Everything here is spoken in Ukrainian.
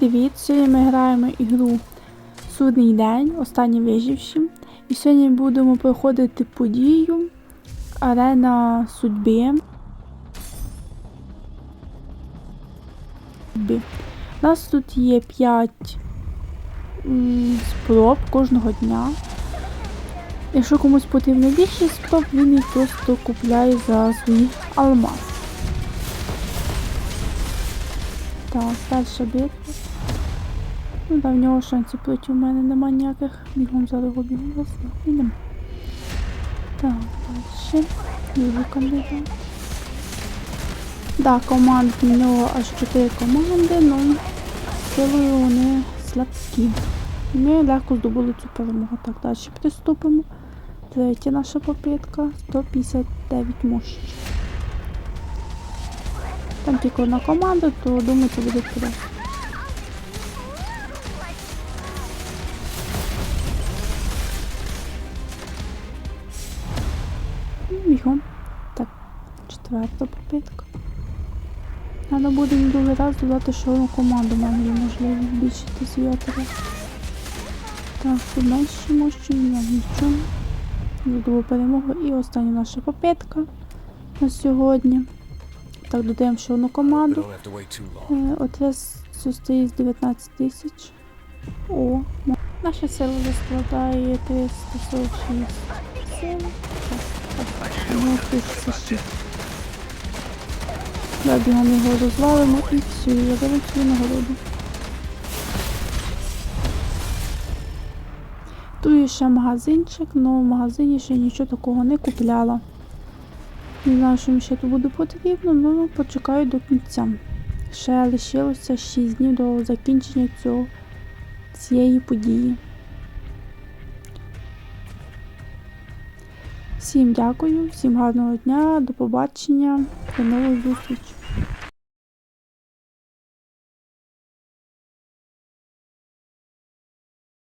Сьогодні ми граємо ігру Судний день, останні виживші. І сьогодні будемо проходити подію Арена. Судьби. У нас тут є 5 спроб кожного дня. Якщо комусь потрібно більше спроб, він їх просто купляє за свій алмаз. Так, перша битва. Ну да, в нього шансів проти мене нема ніяких. Бігом його бігом заснемо. Так, далі. Другий кандидат. Да, команд в нього аж 4 команди, ну силою вони слабкі. Ми легко здобули цю перемогу. Так, далі приступимо. Третя наша попитка 159 мощі. Там тільки одна команда, то думаю, це буде просто. Бігом. Так, четверта попитка. Треба буде на другий раз додати ще одну команду, є можливість збільшити зв'ятори. Так, тут менше мощі, я нічого. Здобув перемогу і остання наша попитка на сьогодні. Так, додаємо ще одну команду. Е, Отряс состоїть з 19 тисяч. О, наша сила вже складає 346 сил. Ну, 1006. Да, бігом його розвалимо і все, я цю нагороду. Тут є ще магазинчик, але в магазині ще нічого такого не купляла. Не знаю, що мені ще тут буде потрібно, але почекаю до кінця. Ще лишилося 6 днів до закінчення цього, цієї події. Всім дякую, всім гарного дня, до побачення, до нових зустрічей.